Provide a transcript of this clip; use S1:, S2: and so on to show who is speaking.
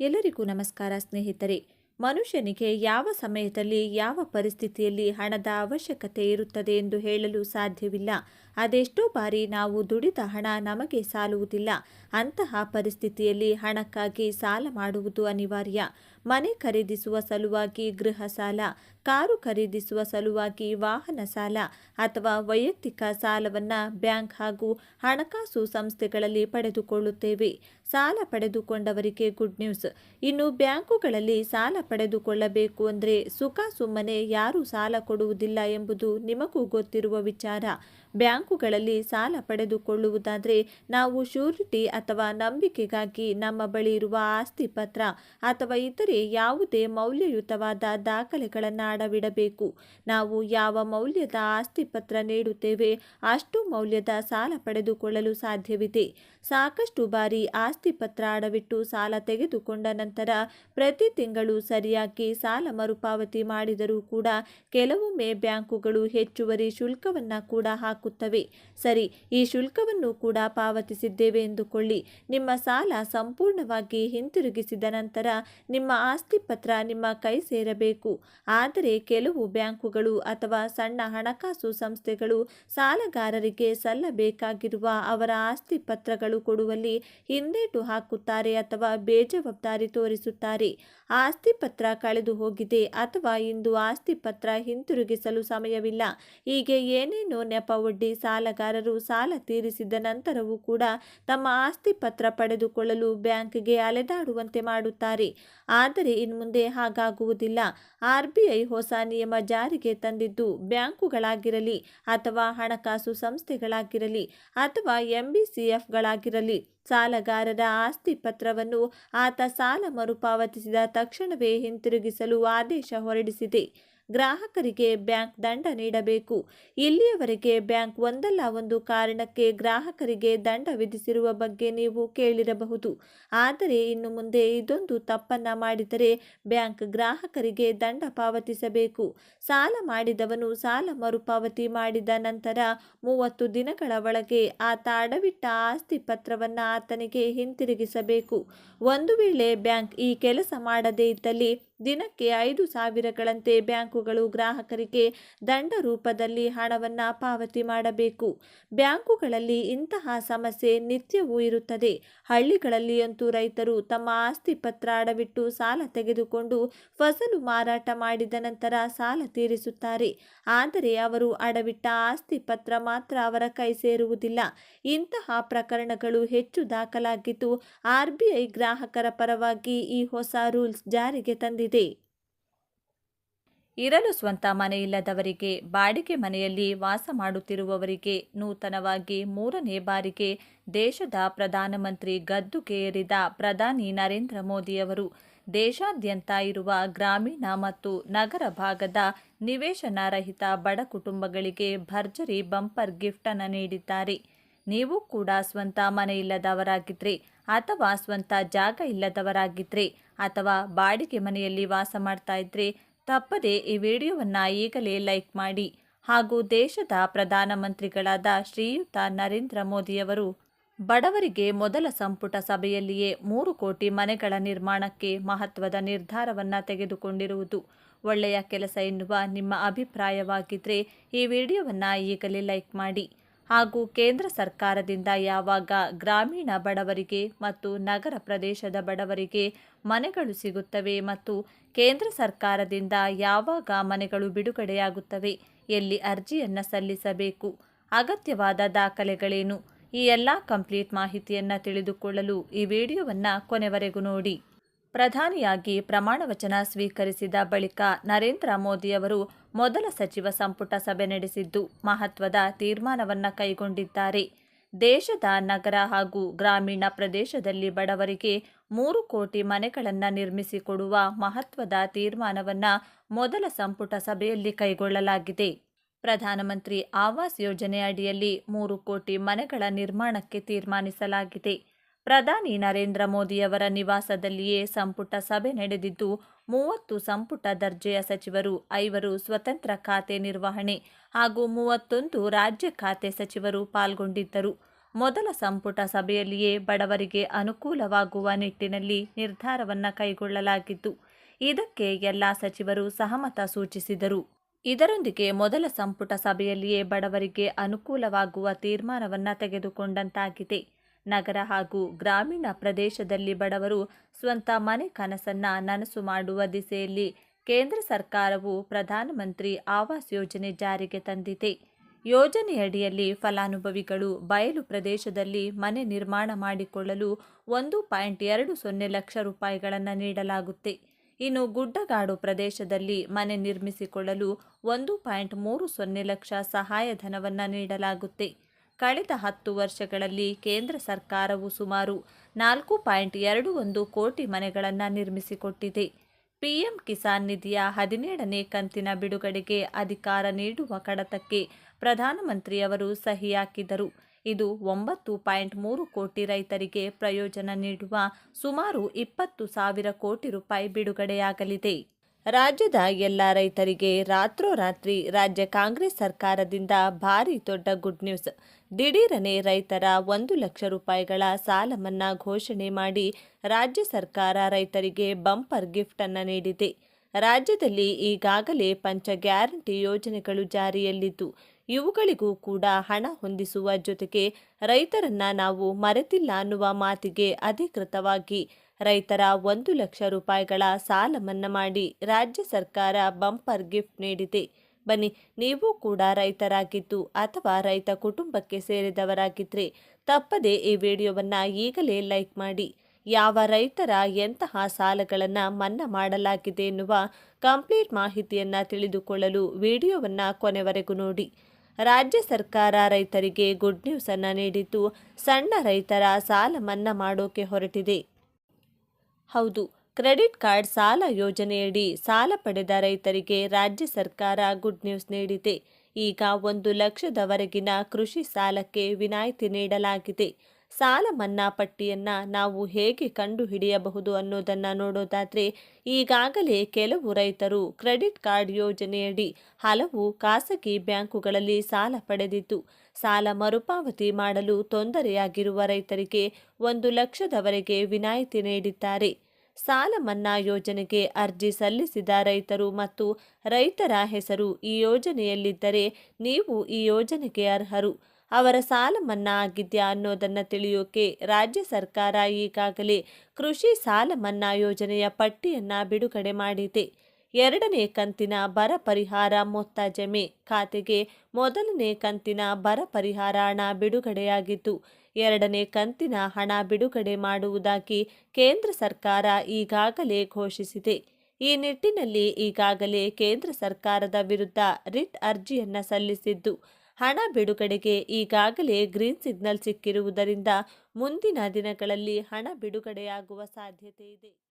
S1: ಎಲ್ಲರಿಗೂ ನಮಸ್ಕಾರ ಸ್ನೇಹಿತರೆ. ಮನುಷ್ಯನಿಗೆ ಯಾವ ಸಮಯದಲ್ಲಿ ಯಾವ ಪರಿಸ್ಥಿತಿಯಲ್ಲಿ ಹಣದ ಅವಶ್ಯಕತೆ ಇರುತ್ತದೆ ಎಂದು ಹೇಳಲು ಸಾಧ್ಯವಿಲ್ಲ. ಅದೆಷ್ಟೋ ಬಾರಿ ನಾವು ದುಡಿದ ಹಣ ನಮಗೆ ಸಾಲುವುದಿಲ್ಲ. ಅಂತಹ ಪರಿಸ್ಥಿತಿಯಲ್ಲಿ ಹಣಕ್ಕಾಗಿ ಸಾಲ ಮಾಡುವುದು ಅನಿವಾರ್ಯ. ಮನೆ ಖರೀದಿಸುವ ಸಲುವಾಗಿ ಗೃಹ ಸಾಲ, ಕಾರು ಖರೀದಿಸುವ ಸಲುವಾಗಿ ವಾಹನ ಸಾಲ ಅಥವಾ ವೈಯಕ್ತಿಕ ಸಾಲವನ್ನು ಬ್ಯಾಂಕ್ ಹಾಗೂ ಹಣಕಾಸು ಸಂಸ್ಥೆಗಳಲ್ಲಿ ಪಡೆದುಕೊಳ್ಳುತ್ತೇವೆ. ಸಾಲ ಪಡೆದುಕೊಂಡವರಿಗೆ ಗುಡ್ ನ್ಯೂಸ್. ಇನ್ನು ಬ್ಯಾಂಕುಗಳಲ್ಲಿ ಸಾಲ ಪಡೆದುಕೊಳ್ಳಬೇಕು ಅಂದರೆ ಸುಖ ಸುಮ್ಮನೆ ಯಾರೂ ಸಾಲ ಕೊಡುವುದಿಲ್ಲ ಎಂಬುದು ನಿಮಗೂ ಗೊತ್ತಿರುವ ವಿಚಾರ. ಬ್ಯಾಂಕುಗಳಲ್ಲಿ ಸಾಲ ಪಡೆದುಕೊಳ್ಳುವುದಾದರೆ ನಾವು ಶ್ಯೂರಿಟಿ ಅಥವಾ ನಂಬಿಕೆಗಾಗಿ ನಮ್ಮ ಬಳಿ ಇರುವ ಆಸ್ತಿ ಪತ್ರ ಅಥವಾ ಇತರೆ ಯಾವುದೇ ಮೌಲ್ಯಯುತವಾದ ದಾಖಲೆಗಳನ್ನು ಅಡವಿಡಬೇಕು. ನಾವು ಯಾವ ಮೌಲ್ಯದ ಆಸ್ತಿ ಪತ್ರ ನೀಡುತ್ತೇವೆ ಅಷ್ಟು ಮೌಲ್ಯದ ಸಾಲ ಪಡೆದುಕೊಳ್ಳಲು ಸಾಧ್ಯವಿದೆ. ಸಾಕಷ್ಟು ಬಾರಿ ಆಸ್ತಿ ಪತ್ರ ಅಡವಿಟ್ಟು ಸಾಲ ತೆಗೆದುಕೊಂಡ ನಂತರ ಪ್ರತಿ ತಿಂಗಳು ಸರಿಯಾಗಿ ಸಾಲ ಮರುಪಾವತಿ ಮಾಡಿದರೂ ಕೂಡ ಕೆಲವೊಮ್ಮೆ ಬ್ಯಾಂಕುಗಳು ಹೆಚ್ಚುವರಿ ಶುಲ್ಕವನ್ನು ಕೂಡ ಹಾಕುತ್ತವೆ. ಸರಿ, ಈ ಶುಲ್ಕವನ್ನು ಕೂಡ ಪಾವತಿಸಿದ್ದೇವೆ ಎಂದುಕೊಳ್ಳಿ. ನಿಮ್ಮ ಸಾಲ ಸಂಪೂರ್ಣವಾಗಿ ಹಿಂತಿರುಗಿಸಿದ ನಂತರ ನಿಮ್ಮ ಆಸ್ತಿ ಪತ್ರ ನಿಮ್ಮ ಕೈ ಸೇರಬೇಕು. ಆದರೆ ಕೆಲವು ಬ್ಯಾಂಕುಗಳು ಅಥವಾ ಸಣ್ಣ ಹಣಕಾಸು ಸಂಸ್ಥೆಗಳು ಸಾಲಗಾರರಿಗೆ ಸಲ್ಲಬೇಕಾಗಿರುವ ಅವರ ಆಸ್ತಿ ಪತ್ರಗಳು ಕೊಡುವಲ್ಲಿ ಹಿಂದೇಟು ಹಾಕುತ್ತಾರೆ ಅಥವಾ ಬೇಜವಾಬ್ದಾರಿ ತೋರಿಸುತ್ತಾರೆ. ಆಸ್ತಿ ಪತ್ರ ಕಳೆದು ಹೋಗಿದೆ ಅಥವಾ ಇಂದು ಆಸ್ತಿ ಪತ್ರ ಹಿಂತಿರುಗಿಸಲು ಸಮಯವಿಲ್ಲ. ಹೀಗೆ ಏನೇನೋ ನೆಪ ಒಡ್ಡಿ ಸಾಲಗಾರರು ಸಾಲ ತೀರಿಸಿದ ನಂತರವೂ ಕೂಡ ತಮ್ಮ ಆಸ್ತಿ ಪತ್ರ ಪಡೆದುಕೊಳ್ಳಲು ಬ್ಯಾಂಕ್ಗೆ ಅಲೆದಾಡುವಂತೆ ಮಾಡುತ್ತಾರೆ. ಆದರೆ ಇನ್ಮುಂದೆ ಹಾಗಾಗುವುದಿಲ್ಲ. ಆರ್ ಬಿ ಐ ಹೊಸ ನಿಯಮ ಜಾರಿಗೆ ತಂದಿದ್ದು ಬ್ಯಾಂಕುಗಳಾಗಿರಲಿ ಅಥವಾ ಹಣಕಾಸು ಸಂಸ್ಥೆಗಳಾಗಿರಲಿ ಅಥವಾ ಎಂಬಿಸಿಎಫ್ಗಳಾಗಿರಲಿ ಸಾಲಗಾರರ ಆಸ್ತಿ ಪತ್ರವನ್ನು ಆತ ಸಾಲ ಮರುಪಾವತಿಸಿದ ತಕ್ಷಣವೇ ಹಿಂತಿರುಗಿಸಲು ಆದೇಶ ಹೊರಡಿಸಿದೆ. ಗ್ರಾಹಕರಿಗೆ ಬ್ಯಾಂಕ್ ದಂಡ ನೀಡಬೇಕು. ಇಲ್ಲಿಯವರೆಗೆ ಬ್ಯಾಂಕ್ ಒಂದಲ್ಲ ಒಂದು ಕಾರಣಕ್ಕೆ ಗ್ರಾಹಕರಿಗೆ ದಂಡ ವಿಧಿಸಿರುವ ಬಗ್ಗೆ ನೀವು ಕೇಳಿರಬಹುದು. ಆದರೆ ಇನ್ನು ಮುಂದೆ ಇದೊಂದು ತಪ್ಪನ್ನ ಮಾಡಿದರೆ ಬ್ಯಾಂಕ್ ಗ್ರಾಹಕರಿಗೆ ದಂಡ ಪಾವತಿಸಬೇಕು. ಸಾಲ ಮಾಡಿದವನು ಸಾಲ ಮರುಪಾವತಿ ಮಾಡಿದ ನಂತರ ಮೂವತ್ತು ದಿನಗಳ ಒಳಗೆ ಆತ ಅಡವಿಟ್ಟ ಆಸ್ತಿ ಪತ್ರವನ್ನು ಆತನಿಗೆ ಹಿಂತಿರುಗಿಸಬೇಕು. ಒಂದು ವೇಳೆ ಬ್ಯಾಂಕ್ ಈ ಕೆಲಸ ಮಾಡದೇ ಇದ್ದಲ್ಲಿ ದಿನಕ್ಕೆ ಐದು ಸಾವಿರಗಳಂತೆ ಬ್ಯಾಂಕುಗಳು ಗ್ರಾಹಕರಿಗೆ ದಂಡ ರೂಪದಲ್ಲಿ ಹಣವನ್ನು ಪಾವತಿ ಮಾಡಬೇಕು. ಬ್ಯಾಂಕುಗಳಲ್ಲಿ ಇಂತಹ ಸಮಸ್ಯೆ ನಿತ್ಯವೂ ಇರುತ್ತದೆ. ಹಳ್ಳಿಗಳಲ್ಲಿಯಂತೂ ರೈತರು ತಮ್ಮ ಆಸ್ತಿ ಪತ್ರ ಅಡವಿಟ್ಟು ಸಾಲ ತೆಗೆದುಕೊಂಡು ಫಸಲು ಮಾರಾಟ ಮಾಡಿದ ನಂತರ ಸಾಲ ತೀರಿಸುತ್ತಾರೆ. ಆದರೆ ಅವರು ಅಡವಿಟ್ಟ ಆಸ್ತಿ ಪತ್ರ ಮಾತ್ರ ಅವರ ಕೈ ಸೇರುವುದಿಲ್ಲ. ಇಂತಹ ಪ್ರಕರಣಗಳು ಹೆಚ್ಚು ದಾಖಲಾಗಿದ್ದು ಆರ್ಬಿಐ ಗ್ರಾಹಕರ ಪರವಾಗಿ ಈ ಹೊಸ ರೂಲ್ಸ್ ಜಾರಿಗೆ ತಂದಿದೆ. ಇರಲು ಸ್ವಂತ ಮನೆಯಿಲ್ಲದವರಿಗೆ, ಬಾಡಿಗೆ ಮನೆಯಲ್ಲಿ ವಾಸ ಮಾಡುತ್ತಿರುವವರಿಗೆ ನೂತನವಾಗಿ ಮೂರನೇ ಬಾರಿಗೆ ದೇಶದ ಪ್ರಧಾನಮಂತ್ರಿ ಗದ್ದುಗೆ ಏರಿದ ಪ್ರಧಾನಿ ನರೇಂದ್ರ ಮೋದಿಯವರು ದೇಶಾದ್ಯಂತ ಇರುವ ಗ್ರಾಮೀಣ ಮತ್ತು ನಗರ ಭಾಗದ ನಿವೇಶನ ರಹಿತ ಬಡ ಕುಟುಂಬಗಳಿಗೆ ಭರ್ಜರಿ ಬಂಪರ್ ಗಿಫ್ಟನ್ನು ನೀಡಿದ್ದಾರೆ. ನೀವು ಕೂಡ ಸ್ವಂತ ಮನೆ ಇಲ್ಲದವರಾಗಿದ್ರೆ ಅಥವಾ ಸ್ವಂತ ಜಾಗ ಇಲ್ಲದವರಾಗಿದ್ರೆ ಅಥವಾ ಬಾಡಿಗೆ ಮನೆಯಲ್ಲಿ ವಾಸ ಮಾಡ್ತಾ ಇದ್ರೆ ತಪ್ಪದೆ ಈ ವಿಡಿಯೋವನ್ನು ಈಗಲೇ ಲೈಕ್ ಮಾಡಿ. ಹಾಗೂ ದೇಶದ ಪ್ರಧಾನಮಂತ್ರಿಗಳಾದ ಶ್ರೀಯುತ ನರೇಂದ್ರ ಮೋದಿಯವರು ಬಡವರಿಗೆ ಮೊದಲ ಸಂಪುಟ ಸಭೆಯಲ್ಲಿಯೇ ಮೂರು ಕೋಟಿ ಮನೆಗಳ ನಿರ್ಮಾಣಕ್ಕೆ ಮಹತ್ವದ ನಿರ್ಧಾರವನ್ನು ತೆಗೆದುಕೊಂಡಿರುವುದು ಒಳ್ಳೆಯ ಕೆಲಸ ಎನ್ನುವ ನಿಮ್ಮ ಅಭಿಪ್ರಾಯವಾಗಿದ್ದರೆ ಈ ವಿಡಿಯೋವನ್ನು ಈಗಲೇ ಲೈಕ್ ಮಾಡಿ. ಹಾಗೂ ಕೇಂದ್ರ ಸರ್ಕಾರದಿಂದ ಯಾವಾಗ ಗ್ರಾಮೀಣ ಬಡವರಿಗೆ ಮತ್ತು ನಗರ ಪ್ರದೇಶದ ಬಡವರಿಗೆ ಮನೆಗಳು ಸಿಗುತ್ತವೆ ಮತ್ತು ಕೇಂದ್ರ ಸರ್ಕಾರದಿಂದ ಯಾವಾಗ ಮನೆಗಳು ಬಿಡುಗಡೆಯಾಗುತ್ತವೆ, ಎಲ್ಲಿ ಅರ್ಜಿಯನ್ನು ಸಲ್ಲಿಸಬೇಕು, ಅಗತ್ಯವಾದ ದಾಖಲೆಗಳೇನು, ಈ ಎಲ್ಲ ಕಂಪ್ಲೀಟ್ ಮಾಹಿತಿಯನ್ನು ತಿಳಿದುಕೊಳ್ಳಲು ಈ ವಿಡಿಯೋವನ್ನು ಕೊನೆವರೆಗೂ ನೋಡಿ. ಪ್ರಧಾನಿಯಾಗಿ ಪ್ರಮಾಣವಚನ ಸ್ವೀಕರಿಸಿದ ಬಳಿಕ ನರೇಂದ್ರ ಮೋದಿಯವರು ಮೊದಲ ಸಚಿವ ಸಂಪುಟ ಸಭೆ ನಡೆಸಿದ್ದು ಮಹತ್ವದ ತೀರ್ಮಾನವನ್ನು ಕೈಗೊಂಡಿದ್ದಾರೆ. ದೇಶದ ನಗರ ಹಾಗೂ ಗ್ರಾಮೀಣ ಪ್ರದೇಶದಲ್ಲಿ ಬಡವರಿಗೆ ಮೂರು ಕೋಟಿ ಮನೆಗಳನ್ನು ನಿರ್ಮಿಸಿಕೊಡುವ ಮಹತ್ವದ ತೀರ್ಮಾನವನ್ನು ಮೊದಲ ಸಂಪುಟ ಸಭೆಯಲ್ಲಿ ಕೈಗೊಳ್ಳಲಾಗಿದೆ. ಪ್ರಧಾನಮಂತ್ರಿ ಆವಾಸ್ ಯೋಜನೆ ಅಡಿಯಲ್ಲಿ ಮೂರು ಕೋಟಿ ಮನೆಗಳ ನಿರ್ಮಾಣಕ್ಕೆ ತೀರ್ಮಾನಿಸಲಾಗಿದೆ. ಪ್ರಧಾನಿ ನರೇಂದ್ರ ಮೋದಿಯವರ ನಿವಾಸದಲ್ಲಿಯೇ ಸಂಪುಟ ಸಭೆ ನಡೆದಿದ್ದು, ಮೂವತ್ತು ಸಂಪುಟ ದರ್ಜೆಯ ಸಚಿವರು, ಐವರು ಸ್ವತಂತ್ರ ಖಾತೆ ನಿರ್ವಹಣೆ ಹಾಗೂ ಮೂವತ್ತೊಂದು ರಾಜ್ಯ ಖಾತೆ ಸಚಿವರು ಪಾಲ್ಗೊಂಡಿದ್ದರು. ಮೊದಲ ಸಂಪುಟ ಸಭೆಯಲ್ಲಿಯೇ ಬಡವರಿಗೆ ಅನುಕೂಲವಾಗುವ ನಿಟ್ಟಿನಲ್ಲಿ ನಿರ್ಧಾರವನ್ನು ಕೈಗೊಳ್ಳಲಾಗಿದ್ದು ಇದಕ್ಕೆ ಎಲ್ಲ ಸಚಿವರು ಸಹಮತ ಸೂಚಿಸಿದರು. ಇದರೊಂದಿಗೆ ಮೊದಲ ಸಂಪುಟ ಸಭೆಯಲ್ಲಿಯೇ ಬಡವರಿಗೆ ಅನುಕೂಲವಾಗುವ ತೀರ್ಮಾನವನ್ನು ತೆಗೆದುಕೊಂಡಂತಾಗಿದೆ. ನಗರ ಹಾಗೂ ಗ್ರಾಮೀಣ ಪ್ರದೇಶದಲ್ಲಿ ಬಡವರು ಸ್ವಂತ ಮನೆ ಕನಸನ್ನು ನನಸು ಮಾಡುವ ದಿಸೆಯಲ್ಲಿ ಕೇಂದ್ರ ಸರ್ಕಾರವು ಪ್ರಧಾನಮಂತ್ರಿ ಆವಾಸ್ ಯೋಜನೆ ಜಾರಿಗೆ ತಂದಿದೆ. ಯೋಜನೆಯಡಿಯಲ್ಲಿ ಫಲಾನುಭವಿಗಳು ಬಯಲು ಪ್ರದೇಶದಲ್ಲಿ ಮನೆ ನಿರ್ಮಾಣ ಮಾಡಿಕೊಳ್ಳಲು ಒಂದು ಪಾಯಿಂಟ್ ಎರಡು ಸೊನ್ನೆ ಲಕ್ಷ ರೂಪಾಯಿಗಳನ್ನು ನೀಡಲಾಗುತ್ತೆ. ಇನ್ನು ಗುಡ್ಡಗಾಡು ಪ್ರದೇಶದಲ್ಲಿ ಮನೆ ನಿರ್ಮಿಸಿಕೊಳ್ಳಲು ಒಂದು ಪಾಯಿಂಟ್ ಮೂರು ಸೊನ್ನೆ ಲಕ್ಷ ಸಹಾಯಧನವನ್ನು ನೀಡಲಾಗುತ್ತೆ. ಕಳೆದ ಹತ್ತು ವರ್ಷಗಳಲ್ಲಿ ಕೇಂದ್ರ ಸರ್ಕಾರವು ಸುಮಾರು ನಾಲ್ಕು ಪಾಯಿಂಟ್ ಎರಡು ಒಂದು ಕೋಟಿ ಮನೆಗಳನ್ನು ನಿರ್ಮಿಸಿಕೊಟ್ಟಿದೆ. ಪಿಎಂ ಕಿಸಾನ್ ನಿಧಿಯ ಹದಿನೇಳನೇ ಕಂತಿನ ಬಿಡುಗಡೆಗೆ ಅಧಿಕಾರ ನೀಡುವ ಕಡತಕ್ಕೆ ಪ್ರಧಾನಮಂತ್ರಿಯವರು ಸಹಿ ಹಾಕಿದರು. ಇದು ಒಂಬತ್ತು ಪಾಯಿಂಟ್ ಮೂರು ಕೋಟಿ ರೈತರಿಗೆ ಪ್ರಯೋಜನ ನೀಡುವ ಸುಮಾರು ಇಪ್ಪತ್ತು ಸಾವಿರ ಕೋಟಿ ರೂಪಾಯಿ ಬಿಡುಗಡೆಯಾಗಲಿದೆ. ರಾಜ್ಯದ ಎಲ್ಲ ರೈತರಿಗೆ ರಾತ್ರೋರಾತ್ರಿ ರಾಜ್ಯ ಕಾಂಗ್ರೆಸ್ ಸರ್ಕಾರದಿಂದ ಭಾರಿ ದೊಡ್ಡ ಗುಡ್ ನ್ಯೂಸ್. ದಿಢೀರನೆ ರೈತರ ಒಂದು ಲಕ್ಷ ರೂಪಾಯಿಗಳ ಸಾಲ ಮನ್ನಾ ಘೋಷಣೆ ಮಾಡಿ ರಾಜ್ಯ ಸರ್ಕಾರ ರೈತರಿಗೆ ಬಂಪರ್ ಗಿಫ್ಟ್ ಅನ್ನು ನೀಡಿದೆ. ರಾಜ್ಯದಲ್ಲಿ ಈಗಾಗಲೇ ಪಂಚ ಗ್ಯಾರಂಟಿ ಯೋಜನೆಗಳು ಜಾರಿಯಲ್ಲಿದ್ದು ಇವುಗಳಿಗೂ ಕೂಡ ಹಣ ಹೊಂದಿಸುವ ಜೊತೆಗೆ ರೈತರನ್ನ ನಾವು ಮರೆತಿಲ್ಲ ಅನ್ನುವ ಮಾತಿಗೆ ಅಧಿಕೃತವಾಗಿ ರೈತರ ಒಂದು ಲಕ್ಷ ರೂಪಾಯಿಗಳ ಸಾಲ ಮನ್ನಾ ಮಾಡಿ ರಾಜ್ಯ ಸರ್ಕಾರ ಬಂಪರ್ ಗಿಫ್ಟ್ ನೀಡಿದೆ. ಬನ್ನಿ, ನೀವು ಕೂಡ ರೈತರಾಗಿದ್ದು ಅಥವಾ ರೈತ ಕುಟುಂಬಕ್ಕೆ ಸೇರಿದವರಾಗಿದ್ದರೆ ತಪ್ಪದೆ ಈ ವಿಡಿಯೋವನ್ನು ಈಗಲೇ ಲೈಕ್ ಮಾಡಿ. ಯಾವ ರೈತರ ಎಂತಹ ಸಾಲಗಳನ್ನು ಮನ್ನಾ ಮಾಡಲಾಗಿದೆ ಎನ್ನುವ ಕಂಪ್ಲೀಟ್ ಮಾಹಿತಿಯನ್ನು ತಿಳಿದುಕೊಳ್ಳಲು ವಿಡಿಯೋವನ್ನು ಕೊನೆವರೆಗೂ ನೋಡಿ. ರಾಜ್ಯ ಸರ್ಕಾರ ರೈತರಿಗೆ ಗುಡ್ ನ್ಯೂಸ್ ಅನ್ನು ನೀಡಿದ್ದು ಸಣ್ಣ ರೈತರ ಸಾಲ ಮನ್ನಾ ಮಾಡೋಕೆ ಹೊರಟಿದೆ. ಹೌದು, ಕ್ರೆಡಿಟ್ ಕಾರ್ಡ್ ಸಾಲ ಯೋಜನೆಯಡಿ ಸಾಲ ಪಡೆದ ರೈತರಿಗೆ ರಾಜ್ಯ ಸರ್ಕಾರ ಗುಡ್ ನ್ಯೂಸ್ ನೀಡಿದೆ. ಈಗ ಒಂದು ಲಕ್ಷದವರೆಗಿನ ಕೃಷಿ ಸಾಲಕ್ಕೆ ವಿನಾಯಿತಿ ನೀಡಲಾಗಿದೆ. ಸಾಲ ಮನ್ನಾ ಪಟ್ಟಿಯನ್ನು ನಾವು ಹೇಗೆ ಕಂಡುಹಿಡಿಯಬಹುದು ಅನ್ನೋದನ್ನು ನೋಡೋದಾದರೆ, ಈಗಾಗಲೇ ಕೆಲವು ರೈತರು ಕ್ರೆಡಿಟ್ ಕಾರ್ಡ್ ಯೋಜನೆಯಡಿ ಹಲವು ಖಾಸಗಿ ಬ್ಯಾಂಕುಗಳಲ್ಲಿ ಸಾಲ ಪಡೆದಿದ್ದು, ಸಾಲ ಮರುಪಾವತಿ ಮಾಡಲು ತೊಂದರೆಯಾಗಿರುವ ರೈತರಿಗೆ ಒಂದು ಲಕ್ಷದವರೆಗೆ ವಿನಾಯಿತಿ ನೀಡಿದ್ದಾರೆ. ಸಾಲ ಮನ್ನಾ ಯೋಜನೆಗೆ ಅರ್ಜಿ ಸಲ್ಲಿಸಿದ ರೈತರು ಮತ್ತು ರೈತರ ಹೆಸರು ಈ ಯೋಜನೆಯಲ್ಲಿದ್ದರೆ ನೀವು ಈ ಯೋಜನೆಗೆ ಅರ್ಹರು. ಅವರ ಸಾಲ ಮನ್ನಾ ಆಗಿದ್ಯಾ ಅನ್ನೋದನ್ನು ತಿಳಿಯೋಕೆ ರಾಜ್ಯ ಸರ್ಕಾರ ಈಗಾಗಲೇ ಕೃಷಿ ಸಾಲ ಮನ್ನಾ ಯೋಜನೆಯ ಪಟ್ಟಿಯನ್ನು ಬಿಡುಗಡೆ ಮಾಡಿದೆ. ಎರಡನೇ ಕಂತಿನ ಬರ ಪರಿಹಾರ ಮೊತ್ತ ಜಮೆ ಖಾತೆಗೆ ಮೊದಲನೇ ಕಂತಿನ ಬರ ಪರಿಹಾರ ಹಣ ಬಿಡುಗಡೆಯಾಗಿದ್ದು, ಎರಡನೇ ಕಂತಿನ ಹಣ ಬಿಡುಗಡೆ ಮಾಡುವುದಾಗಿ ಕೇಂದ್ರ ಸರ್ಕಾರ ಈಗಾಗಲೇ ಘೋಷಿಸಿದೆ. ಈ ನಿಟ್ಟಿನಲ್ಲಿ ಈಗಾಗಲೇ ಕೇಂದ್ರ ಸರ್ಕಾರದ ವಿರುದ್ಧ ರಿಟ್ ಅರ್ಜಿಯನ್ನು ಸಲ್ಲಿಸಿದ್ದು ಹಣ ಬಿಡುಗಡೆಗೆ ಈಗಾಗಲೇ ಗ್ರೀನ್ ಸಿಗ್ನಲ್ ಸಿಕ್ಕಿರುವುದರಿಂದ ಮುಂದಿನ ದಿನಗಳಲ್ಲಿ ಹಣ ಬಿಡುಗಡೆಯಾಗುವ ಸಾಧ್ಯತೆ ಇದೆ.